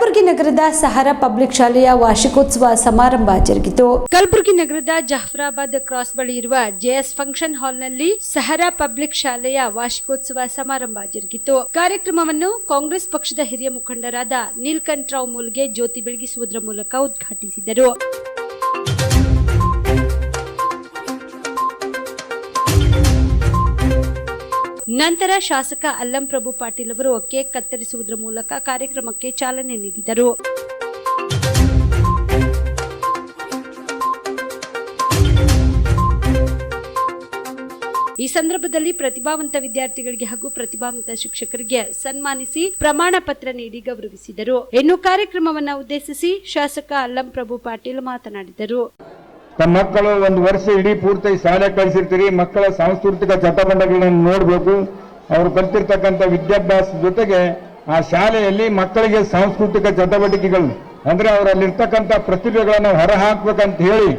ಕಲಬುರಗಿ ನಗರದ ಸಹಾರಾ ಪಬ್ಲಿಕ್ ಶಾಲೆಯ ವಾರ್ಷಿಕೋತ್ಸವ ಸಮಾರಂಭ ಜರುಗಿತು. ಕಲಬುರಗಿ ನಗರದ ಜಹ್ರಾಬಾದ್ ಕ್ರಾಸ್ ಬಳಿ ಇರುವ ಜೆಎಸ್ ಫಂಕ್ಷನ್ ಹಾಲ್ನಲ್ಲಿ ಸಹಾರಾ ಪಬ್ಲಿಕ್ ಶಾಲೆಯ ವಾರ್ಷಿಕೋತ್ಸವ ಸಮಾರಂಭ ಜರುಗಿತು. ಕಾರ್ಯಕ್ರಮವನ್ನು ಕಾಂಗ್ರೆಸ್ ಪಕ್ಷದ ಹಿರಿಯ ಮುಖಂಡರಾದ ನೀಲ್ಕಂಠರಾವ್ ಮೂಲ್ಗೆ ಜ್ಯೋತಿ ಬೆಳಗಿಸುವುದರ ಮೂಲಕ ಉದ್ಘಾಟಿಸಿದರು. ನಂತರ ಶಾಸಕ ಅಲ್ಲಂ ಪ್ರಭು ಪಾಟೀಲ್ ಅವರು ಕೇಕ್ ಕತ್ತರಿಸುವುದರ ಮೂಲಕ ಕಾರ್ಯಕ್ರಮಕ್ಕೆ ಚಾಲನೆ ನೀಡಿದರು. ಈ ಸಂದರ್ಭದಲ್ಲಿ ಪ್ರತಿಭಾವಂತ ವಿದ್ಯಾರ್ಥಿಗಳಿಗೆ ಹಾಗೂ ಪ್ರತಿಭಾವಂತ ಶಿಕ್ಷಕರಿಗೆ ಸನ್ಮಾನಿಸಿ ಪ್ರಮಾಣ ಪತ್ರ ನೀಡಿ ಗೌರವಿಸಿದರು. ಇನ್ನು ಕಾರ್ಯಕ್ರಮವನ್ನು ಉದ್ದೇಶಿಸಿ ಶಾಸಕ ಅಲ್ಲಂ ಪ್ರಭು ಪಾಟೀಲ್ ಮಾತನಾಡಿದರು. ತಮ್ಮ ಮಕ್ಕಳು ಒಂದು ವರ್ಷ ಇಡೀ ಪೂರ್ತಿ ಶಾಲೆ ಕಳಿಸಿರ್ತೀರಿ, ಮಕ್ಕಳ ಸಾಂಸ್ಕೃತಿಕ ಚಟುವಟಿಕೆಗಳನ್ನು ನೋಡಬೇಕು. ಅವರು ಕಲ್ತಿರ್ತಕ್ಕಂಥ ವಿದ್ಯಾಭ್ಯಾಸ ಜೊತೆಗೆ ಆ ಶಾಲೆಯಲ್ಲಿ ಮಕ್ಕಳಿಗೆ ಸಾಂಸ್ಕೃತಿಕ ಚಟುವಟಿಕೆಗಳು, ಅಂದ್ರೆ ಅವರಲ್ಲಿರ್ತಕ್ಕಂಥ ಪ್ರತಿಭೆಗಳನ್ನು ಹೊರ ಹಾಕ್ಬೇಕಂತ ಹೇಳಿ,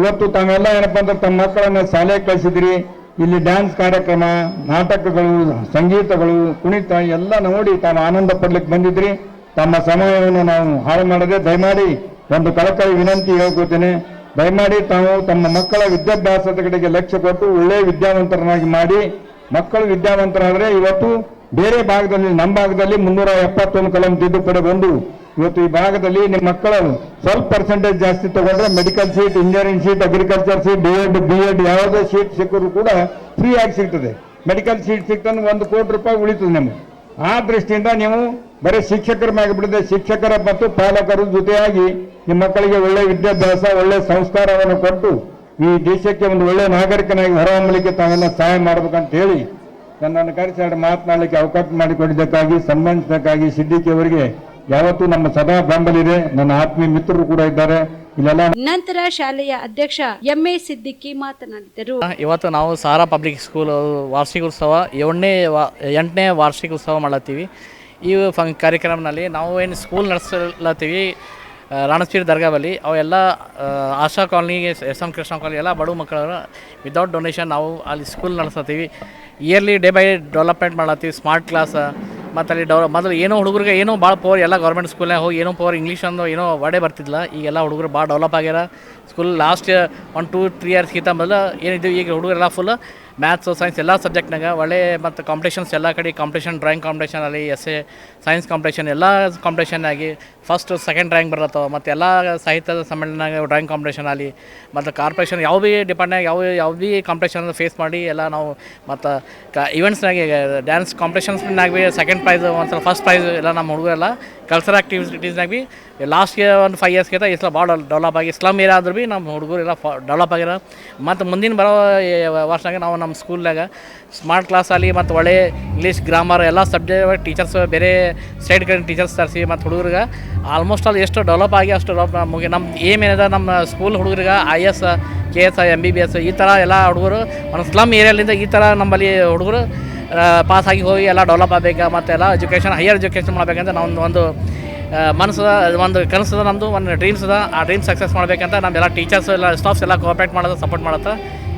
ಇವತ್ತು ತಾವೆಲ್ಲ ಏನಪ್ಪ ಅಂದ್ರೆ ತಮ್ಮ ಮಕ್ಕಳನ್ನ ಶಾಲೆಗೆ ಕಳಿಸಿದ್ರಿ. ಇಲ್ಲಿ ಡ್ಯಾನ್ಸ್ ಕಾರ್ಯಕ್ರಮ, ನಾಟಕಗಳು, ಸಂಗೀತಗಳು, ಕುಣಿತ ಎಲ್ಲ ನೋಡಿ ತಾವು ಆನಂದ ಪಡ್ಲಿಕ್ಕೆ ಬಂದಿದ್ರಿ. ತಮ್ಮ ಸಮಯವನ್ನು ನಾವು ಹಾಳು ಮಾಡದೆ ದಯಮಾಡಿ ಒಂದು ಕಳಕಳಿ ವಿನಂತಿ ಹೇಳ್ಕೊತೇನೆ. ದಯಮಾಡಿ ತಾವು ತಮ್ಮ ಮಕ್ಕಳ ವಿದ್ಯಾಭ್ಯಾಸದ ಕಡೆಗೆ ಲಕ್ಷ್ಯ ಕೊಟ್ಟು ಒಳ್ಳೆಯ ವಿದ್ಯಾವಂತರನ್ನಾಗಿ ಮಾಡಿ, ಮಕ್ಕಳು ವಿದ್ಯಾವಂತರಾದರೆ ಇವತ್ತು ಬೇರೆ ಭಾಗದಲ್ಲಿ, ನಮ್ಮ ಭಾಗದಲ್ಲಿ ಮುನ್ನೂರ ಎಪ್ಪತ್ತೊಂದು ಕಲಂ ತಿದ್ದುಪಡಿ ಬಂದು ಇವತ್ತು ಈ ಭಾಗದಲ್ಲಿ ನಿಮ್ಮ ಮಕ್ಕಳು ಸ್ವಲ್ಪ ಪರ್ಸೆಂಟೇಜ್ ಜಾಸ್ತಿ ತಗೊಂಡ್ರೆ medical seat engineering seat agriculture seat D Ed B Ed ಯಾವುದೇ ಸೀಟ್ ಸಿಕ್ಕರೂ ಕೂಡ ಫ್ರೀ ಆಗಿ ಸಿಗ್ತದೆ. ಮೆಡಿಕಲ್ ಸೀಟ್ ಸಿಕ್ತಂದ್ರೆ ಒಂದು ಕೋಟಿ ರೂಪಾಯಿ ಉಳಿತದೆ ನಮಗೆ. ಆ ದೃಷ್ಟಿಯಿಂದ ನೀವು ಬರೀ ಶಿಕ್ಷಕರ ಮ್ಯಾಗ ಬಿಡದೆ ಶಿಕ್ಷಕರ ಮತ್ತು ಪಾಲಕರ ಜೊತೆಯಾಗಿ ನಿಮ್ಮ ಮಕ್ಕಳಿಗೆ ಒಳ್ಳೆ ವಿದ್ಯಾಭ್ಯಾಸ, ಒಳ್ಳೆ ಸಂಸ್ಕಾರವನ್ನು ಕೊಟ್ಟು ಈ ದೇಶಕ್ಕೆ ಒಂದು ಒಳ್ಳೆ ನಾಗರಿಕನಾಗಿ ಹೊರಹೊಮ್ಮಲಿಕ್ಕೆ ತಾವೆಲ್ಲ ಸಹಾಯ ಮಾಡಬೇಕಂತ ಹೇಳಿ ನನ್ನನ್ನು ಕರೆಸಿ ಎರಡು ಮಾತನಾಡಲಿಕ್ಕೆ ಅವಕಾಶ ಮಾಡಿಕೊಂಡಿದ್ದಕ್ಕಾಗಿ ಸನ್ಮಾನಿಸಿದ್ದಕ್ಕಾಗಿ ಸಿದ್ದಿಕಿ ಅವರಿಗೆ ಯಾವತ್ತೂ ನಮ್ಮ ಸದಾ ಬೆಂಬಲಿದೆ. ನನ್ನ ಆತ್ಮೀಯ ಮಿತ್ರರು ಕೂಡ ಇದ್ದಾರೆ. ನಂತರ ಶಾಲೆಯ ಅಧ್ಯಕ್ಷ ಎಂಎ ಸಿದ್ದಿಕ್ಕಿ ಮಾತನಾಡಿದರು. ಇವತ್ತು ನಾವು ಸಾರಾ ಪಬ್ಲಿಕ್ ಸ್ಕೂಲ್ ವಾರ್ಷಿಕೋತ್ಸವ ಏಳನೇ ವಾ ಎಂಟನೇ ವಾರ್ಷಿಕೋತ್ಸವ ಮಾಡತ್ತೀವಿ ಈ ಫಂಕ್ ಕಾರ್ಯಕ್ರಮದಲ್ಲಿ ನಾವು ಏನು ಸ್ಕೂಲ್ ನಡೆಸಲತ್ತೀವಿ ರಾಣಚೀರ್ ದರ್ಗಾ ಬಳಿ ಅವೆಲ್ಲ Asha colony S M Krishna colony ಎಲ್ಲ ಬಡ ಮಕ್ಕಳು ವಿತೌಟ್ ಡೊನೇಷನ್ ನಾವು ಅಲ್ಲಿ ಸ್ಕೂಲ್ ನಡೆಸತ್ತೀವಿ ಇಯರ್ಲಿ ಡೇ ಬೈ ಡೆವಲಪ್ಮೆಂಟ್ ಮಾಡತ್ತೀವಿ ಸ್ಮಾರ್ಟ್ ಕ್ಲಾಸ್ ಮತ್ತು ಅಲ್ಲಿ ಡೌ ಮೊದಲು ಏನೋ ಹುಡುಗರಿಗೆ ಏನೋ ಭಾಳ ಪವರ್ ಎಲ್ಲ ಗೌರ್ಮೆಂಟ್ ಸ್ಕೂಲ್ನಾಗ ಹೋಗಿ ಏನೋ ಪವರ್ ಇಂಗ್ಲೀಷ್ ಅಂದು ಏನೋ ಒಡೆ ಬರ್ತಿದ್ದಿಲ್ಲ ಈಗೆಲ್ಲ ಹುಡುಗರು ಭಾಳ ಡೆವಲಪ್ ಆಗ್ಯಾರ. School last one two three ಇಯರ್ಸ್ಗಿಂತ ಮೊದಲು ಏನಿದ್ದೀವಿ ಈಗ ಹುಡುಗರೆಲ್ಲ ಫುಲ್ ಮ್ಯಾಥ್ಸು ಸೈನ್ಸ್ ಎಲ್ಲ ಸಬ್ಜೆಕ್ಟ್ನಾಗ ಒಳ್ಳೆ ಮತ್ತು ಕಾಂಪಿಟೇಷನ್ಸ್ ಎಲ್ಲ ಕಡೆ ಕಾಂಪಿಟೇಷನ್ ಡ್ರಾಯಿಂಗ್ ಕಾಂಪಿಟೇಷನ್ ಅಲ್ಲಿ ಎಸ್ ಎ ಸೈನ್ಸ್ ಕಾಂಪಿಟೇಷನ್ ಎಲ್ಲ ಕಾಂಪಿಟೇಷನ್ ಆಗಿ ಫಸ್ಟ್ ಸೆಕೆಂಡ್ ರ್ಯಾಂಕ್ ಬರತ್ತವ. ಮತ್ತು ಎಲ್ಲ ಸಾಹಿತ್ಯದ ಸಮ್ಮೇಳನಾಗ ಡ್ರಾಯಿಂಗ್ ಕಾಂಪಿಟೇಷನ್ ಆಗಲಿ ಮತ್ತು ಕಾರ್ಪೊರೇಷನ್ ಯಾವ ಭೀ ಡಿಪಾರ್ಟ್ನಾಗ ಯಾವ ಯಾವ ಭೀ ಕಾಂಪಿಟೇಷನ್ ಫೇಸ್ ಮಾಡಿ ಎಲ್ಲ ನಾವು ಮತ್ತು ಕ ಇವೆಂಟ್ಸ್ನಾಗೆ ಡ್ಯಾನ್ಸ್ ಕಾಂಪಿಟೇಷನ್ಸ್ನಾಗ ಭೀ ಸೆಕೆಂಡ್ ಪ್ರೈಸ್ ಒಂದ್ಸಲ ಫಸ್ಟ್ ಪ್ರೈಸ್ ಎಲ್ಲ ನಮ್ಮ ಹುಡುಗರೆಲ್ಲ ಕಲ್ಚರ್ ಆ್ಯಕ್ಟಿವಿಟೀಸ್ನಾಗ ಭೀ ಇಯರ್ ಒಂದು ಫೈವ್ ಇಯರ್ಸ್ಗಿಂತ ಈ ಸಲ ಭಾಳ ಡೆವಲಪ್ ಆಗಿ ಸ್ಲಮ್ ಏರಿಯಾ ಆದ್ರೂ ಭೀ ನಮ್ಮ ಹುಡುಗರು ಎಲ್ಲ ಡೆವಲಪ್ ಆಗಿರೋ ಮತ್ತು ಮುಂದಿನ ಬರೋ ವರ್ಷನಾಗೆ ನಾವು ನಮ್ಮ ಸ್ಕೂಲ್ನಾಗ ಸ್ಮಾರ್ಟ್ ಕ್ಲಾಸ್ ಆಗಲಿ ಮತ್ತು ಒಳ್ಳೆ ಇಂಗ್ಲೀಷ್ ಗ್ರಾಮರ್ ಎಲ್ಲ ಸಬ್ಜೆಕ್ಟ್ ಟೀಚರ್ಸ್ ಬೇರೆ ಸ್ಟೇಟ್ ಕಡೆ ಟೀಚರ್ಸ್ ತರಿಸಿ ಮತ್ತು ಹುಡುಗರಿಗೆ ಆಲ್ಮೋಸ್ಟ್ ಅಲ್ಲಿ ಎಷ್ಟು ಡೆವಲಪ್ ಆಗಿ ಅಷ್ಟು ಡೆವಲಪ್ ಮುಗಿ ನಮ್ಮ ಏಮ್ ಏನಿದೆ ನಮ್ಮ ಸ್ಕೂಲ್ ಹುಡುಗರಿಗೆ I S K S M B B S ಈ ಥರ ಎಲ್ಲ ಹುಡುಗರು ಒಂದು ಸ್ಲಮ್ ಏರಿಯಾಲಿಂದ ಈ ಥರ ನಮ್ಮಲ್ಲಿ ಹುಡುಗರು ಪಾಸ್ ಆಗಿ ಹೋಗಿ ಎಲ್ಲ ಡೆವಲಪ್ ಆಗಬೇಕು ಮತ್ತು ಎಲ್ಲ ಎಜುಕೇಷನ್ ಹೈಯರ್ ಎಜುಕೇಷನ್ ಮಾಡಬೇಕಂತ ನಾವು ಒಂದು ಮನಸ್ಸದ ಒಂದು ಕನಸದ ನಮ್ಮದು ಒಂದು ಡ್ರೀಮ್ಸ್ ಅದ ಆ ಡ್ರೀಮ್ಸ್ ಸಕ್ಸಸ್ ಮಾಡಬೇಕಂತ ನಮ್ಮೆಲ್ಲ ಟೀಚರ್ಸ್ ಎಲ್ಲ ಸ್ಟಾಫ್ಸ್ ಎಲ್ಲ ಕೋಆಪ್ರೇಟ್ ಮಾಡೋದು ಸಪೋರ್ಟ್ ಮಾಡುತ್ತೆ.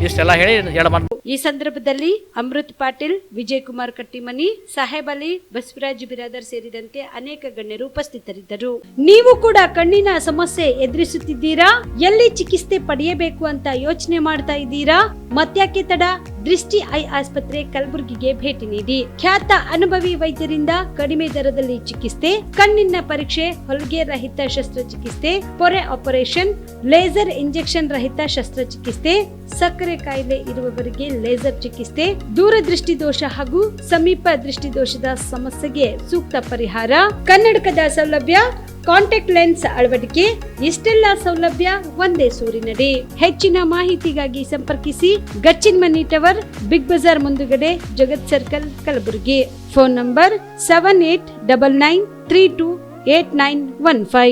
ಇಷ್ಟೆಲ್ಲ ಹೇಳಿ ಹೇಳ ಈ ಸಂದರ್ಭದಲ್ಲಿ ಅಮೃತ್ ಪಾಟೀಲ್ ವಿಜಯ್ ಕುಮಾರ್ ಕಟ್ಟಿಮನಿ, ಸಾಹೇಬ್ ಅಲಿ, ಬಸವರಾಜ್ ಬಿರಾದರ್ ಸೇರಿದಂತೆ ಅನೇಕ ಗಣ್ಯರು ಉಪಸ್ಥಿತರಿದ್ದರು. ನೀವು ಕೂಡ ಕಣ್ಣಿನ ಸಮಸ್ಯೆ ಎದುರಿಸುತ್ತಿದ್ದೀರಾ? ಎಲ್ಲಿ ಚಿಕಿತ್ಸೆ ಪಡೆಯಬೇಕು ಅಂತ ಯೋಚನೆ ಮಾಡ್ತಾ ಇದ್ದೀರಾ? ಮತ್ಯಾಕೆ ತಡ? ದೃಷ್ಟಿ ಐ ಆಸ್ಪತ್ರೆ ಕಲಬುರಗಿಗೆ ಭೇಟಿ ನೀಡಿ. ಖ್ಯಾತ ಅನುಭವಿ ವೈದ್ಯರಿಂದ ಕಡಿಮೆ ದರದಲ್ಲಿ ಚಿಕಿತ್ಸೆ, ಕಣ್ಣಿನ ಪರೀಕ್ಷೆ, ಹೊಲಿಗೆ ರಹಿತ ಶಸ್ತ್ರಚಿಕಿತ್ಸೆ, ಪೊರೆ ಆಪರೇಷನ್, ಲೇಸರ್ ಇಂಜೆಕ್ಷನ್ ರಹಿತ ಶಸ್ತ್ರಚಿಕಿತ್ಸೆ, ಸಕ್ಕರೆ ಕಾಯಿಲೆ ಇರುವವರಿಗೆ ಲೇಸರ್ ಚಿಕಿತ್ಸೆ, ದೂರದೃಷ್ಟಿ ದೋಷ ಹಾಗೂ ಸಮೀಪ ದೃಷ್ಟಿ ದೋಷದ ಸಮಸ್ಯೆಗೆ ಸೂಕ್ತ ಪರಿಹಾರ, ಕನ್ನಡಕದ ಸೌಲಭ್ಯ, ಕಾಂಟ್ಯಾಕ್ಟ್ ಲೆನ್ಸ್ ಅಳವಡಿಕೆ, ಇಷ್ಟೆಲ್ಲ ಸೌಲಭ್ಯ ಒಂದೇ ಸೂರಿನಡಿ. ಹೆಚ್ಚಿನ ಮಾಹಿತಿಗಾಗಿ ಸಂಪರ್ಕಿಸಿ Gachchin money tower, Big Bazaar ಮುಂದುಗಡೆ Jagat circle Kalaburagi. Phone number seven eight double nine three two eight nine one five.